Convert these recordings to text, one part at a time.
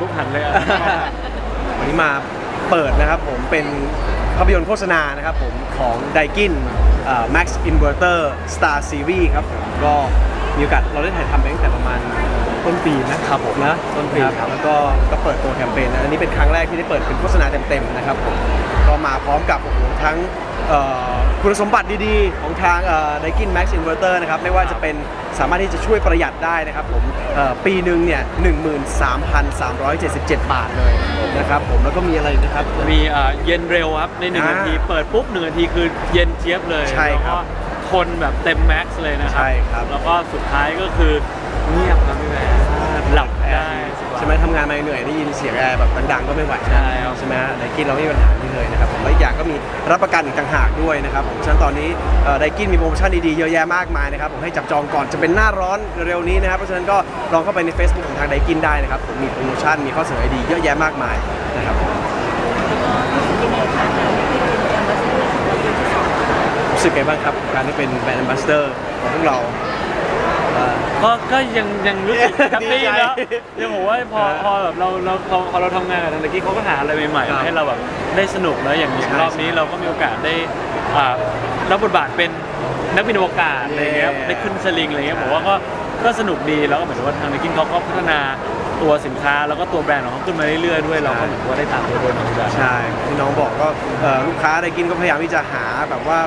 ปุ๊บหันเลยอะวันนี้มาเปิดนะครับผมเป็นภาพยนตร์โฆษณานะครับผมของ d a i k i n Max Inverter Star Series ครับผมก็มีโอกาสเราได้ถ่ายทำไปตั้งแต่ประมาณ ต้นปีนะครับผมนะต้นปีครับแล้วก็ก็เปิดตัวแคมเปญนะอันนี้เป็นครั้งแรกที่ได้เปิดเป็นโฆษณาเต็มๆนะครับผมก็มาพร้อมกับโอ้โหทั้งเอ่อคุณสมบัติดีๆ ของทางไดกิน Max Inverter นะครับ ไม่ว่าจะเป็นสามารถที่จะช่วยประหยัดได้นะครับผมเอ่อปีหนึ่งเนี่ย 13,377 บาทเลยนะครับผมแล้วก็มีอะไรอีกนะครับ มีเอ่อเย็นเร็วครับ ในหนึ่งอ่านาทีเปิดปุ๊บหนึ่งนาทีคือเย็นเจี๊ยบเลยใช่ครับแล้วก็ทนแบบเต็มแม็กซ์เลยนะครัใช่ครับ แล้วก็สุดท้ายก็คือเงียบครับพี่แม่ หลับได้สบายใช่ไหมทำงานมาเหนื่อยได้ยินเสียงแอร์แบบดังๆก็ไม่ไหวใช่ครับ ใช่ไหมฮะไดกินเราไม่มีปัญหานี้เลยนะครับผมและอีกอย่างก็มีรับประกันอีกต่างหากด้วยนะครับผมฉะนั้นตอนนี้ไดกินมีโปรโมชั่นดีๆเยอะแยะมากมายนะครับผมให้จับจองก่อนจะเป็นหน้าร้อนเร็วๆนี้นะครับเพราะฉะนั้นก็ลองเข้าไปใน Facebook ของทางไดกินได้นะครับผมมีโปรโมชั่นมีข้อเสนอดีๆเยอะแยะมากมายนะครับรู้สึกไงบ้างครับการได้เป็นแบรนด์แอมบาสเดอร์ของพวกเราเอ่อ ก็ก็ยังยังรู้สึกแฮปปี้ดีใจแล้วยังบอกว่าพอเออพอแบบเราเราพอพอเราทำงานกับทางตะกี้เขาก็หาอะไรใหม่ครับๆให้เราแบบได้สนุกแล้วอย่างใช่รอบนี้เราก็มีโอกาสได้อ่ารับบทบาทเป็นนักบินอวกาศอะไรเงี้ยเย้ได้ขึ้นสลิงอะไรเงี้ยผมว่าก็ก็สนุกดีแล้วก็เหมือนกับว่าทางตะกี้เขาก็พัฒนา ตัวสินค้าแล้วก็ตัวแบรนด์ของเขาขึ้นมาเรื่อยๆด้วยเราก็เหมือนกับว่าได้ตามตัวด้วยเหมือนกัน ใช่ที่น้องบอกก็เอ่อลูกค้าไดกินก็พยายามที่จะหาแบบว่า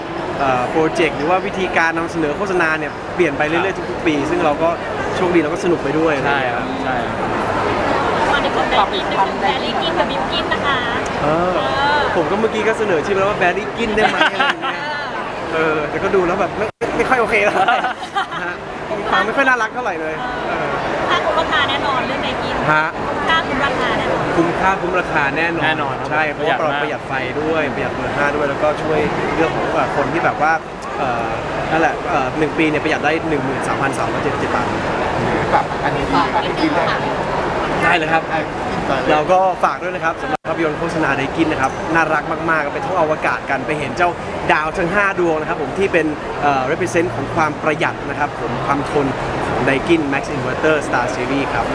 โปรเจกต์หรือว่าวิธีการนำเสนอโฆษณาเนี่ยเปลี่ยนไปเรื่อยๆทุกๆปี ซึ่งเราก็โชคดีเราก็สนุกไปด้วยใช่ครับใช่ครับตอนนี้ผมได้กินได้กินแบรี่กินกับบิมกินนะคะเออผมก็เมื่อกี้ก็เสนอชื่อไปแล้วว่าแบรี่กินได้ไหมอะไรอย่างเงี้ยเออแต่ก็ดูแล้วแบบไม่ไม่ค่อยโอเคแล้วฮะฟังไม่ค่อยน่ารักเท่าไหร่เลยเออ ค่าคุ้มราคาแน่นอนเรื่องไดกินฮะ ค่าคุ้มราคาแน่นอนคุ้มค่าคุ้มราคาแน่นอนแน่นอนครับใช่เพราะว่าประหยัดมาก ประหยัดไฟด้วยประหยัดเบอร์ห้าด้วยแล้วก็ช่วยเรื่องของแบบคนที่แบบว่าเอ่อนั่นแหละเอ่อหนึ่งปีเนี่ยประหยัดได้13,377บาทแบบอันนี้ที่อันนี้กินได้ได้เลยครับได้กินก่อนเลย เราก็ฝากด้วยนะครับสำหรับภาพยนตร์โฆษณาไดกินนะครับน่ารักมากๆไปท่องอวกาศกันไปเห็นเจ้าดาวทั้ง 5 ดวงนะครับผมที่เป็นเอ่อ represent ของความประหยัดนะครับผมความทน ของไดกิน Max Inverter Star Series ครับ